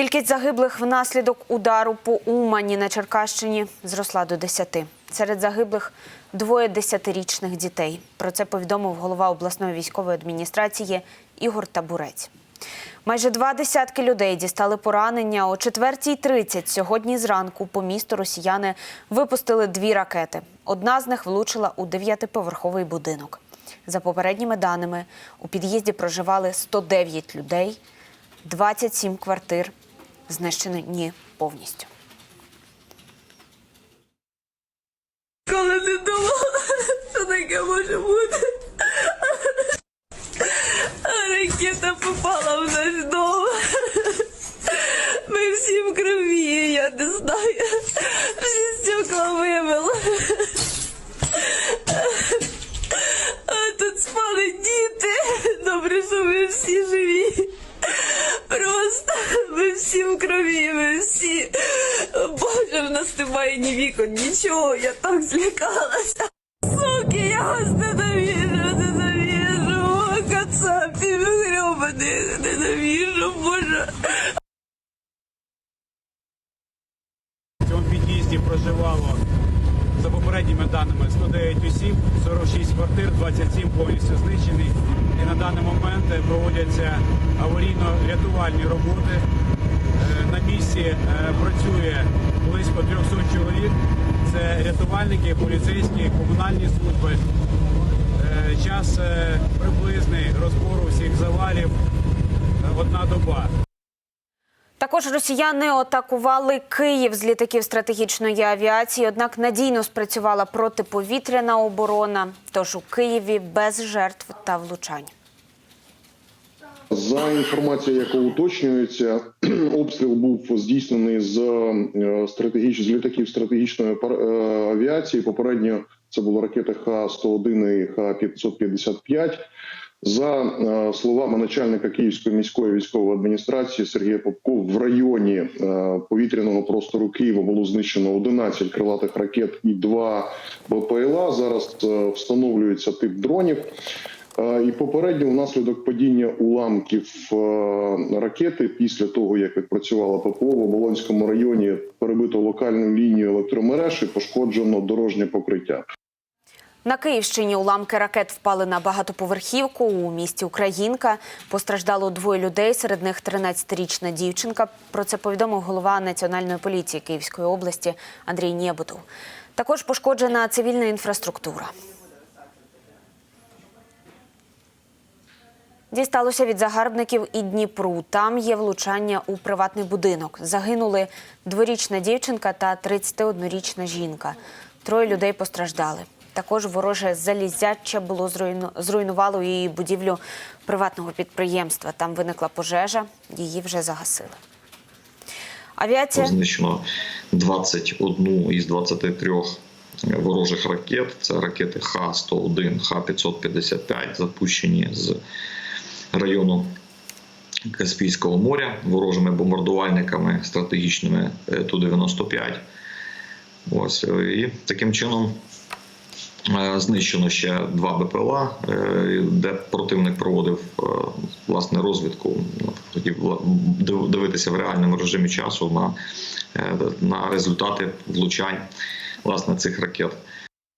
Кількість загиблих внаслідок удару по Умані на Черкащині зросла до 10. Серед загиблих двоє десятирічних дітей. Про це повідомив голова обласної військової адміністрації Ігор Табурець. Майже два десятки людей дістали поранення. О 4.30 сьогодні зранку по місту росіяни випустили дві ракети. Одна з них влучила у дев'ятиповерховий будинок. За попередніми даними, у під'їзді проживали 109 людей, 27 квартир знищені повністю. Коли не думала, що таке може бути. Ракета попала в наш дом. Ми всі в крові, я не знаю. Всі в крові, ми всі. Боже, в нас немає ні вікон, нічого. Я так злякалася. Суки, я вас ненавижу, ненавижу. Кацапів гребаних, ненавижу, Боже. В цьому під'їзді проживало за попередніми даними 109 осіб, 46 квартир, 27 повністю знищені. І на даний момент проводяться аварійно-рятувальні роботи. Е, На місці е, працює близько 300 чоловік. Це рятувальники, поліцейські, комунальні служби. Е, Час приблизний розбору всіх завалів одна доба. Також росіяни атакували Київ з літаків стратегічної авіації, однак надійно спрацювала протиповітряна оборона. Тож у Києві без жертв та влучань. За інформацією, яка уточнюється, обстріл був здійснений з е, стратегіч... з літаків стратегічної е, авіації. Попередньо це були ракети Х-101 і Х-555. За е, словами начальника Київської міської військової адміністрації Сергія Попко, в районі повітряного простору Києва було знищено 11 крилатих ракет і 2 БПЛА. Зараз встановлюється тип дронів. Е, І попередньо внаслідок падіння уламків е, ракети після того, як відпрацювала ППО в Оболонському районі, перебито локальну лінію електромереж і пошкоджено дорожнє покриття. На Київщині уламки ракет впали на багатоповерхівку у місті Українка. Постраждало двоє людей, серед них 13-річна дівчинка. Про це повідомив голова Національної поліції Київської області Андрій Нєбутов. Також пошкоджена цивільна інфраструктура. Дісталося від загарбників і Дніпру. Там є влучання у приватний будинок. Загинули дворічна дівчинка та 31-річна жінка. Троє людей постраждали. Також вороже залізяча було зруйну... зруйнувало її будівлю приватного підприємства. Там виникла пожежа, її вже загасили. Авіація знищено 21 із 23 ворожих ракет. Це ракети Х-101, Х-555, запущені з району Каспійського моря ворожими бомбардувальниками стратегічними е, Ту-95. Ось е, і таким чином. е, Знищено ще два БПЛА, де противник проводив власне розвідку. Хотів дивитися в реальному режимі часу на, на результати влучань власне цих ракет.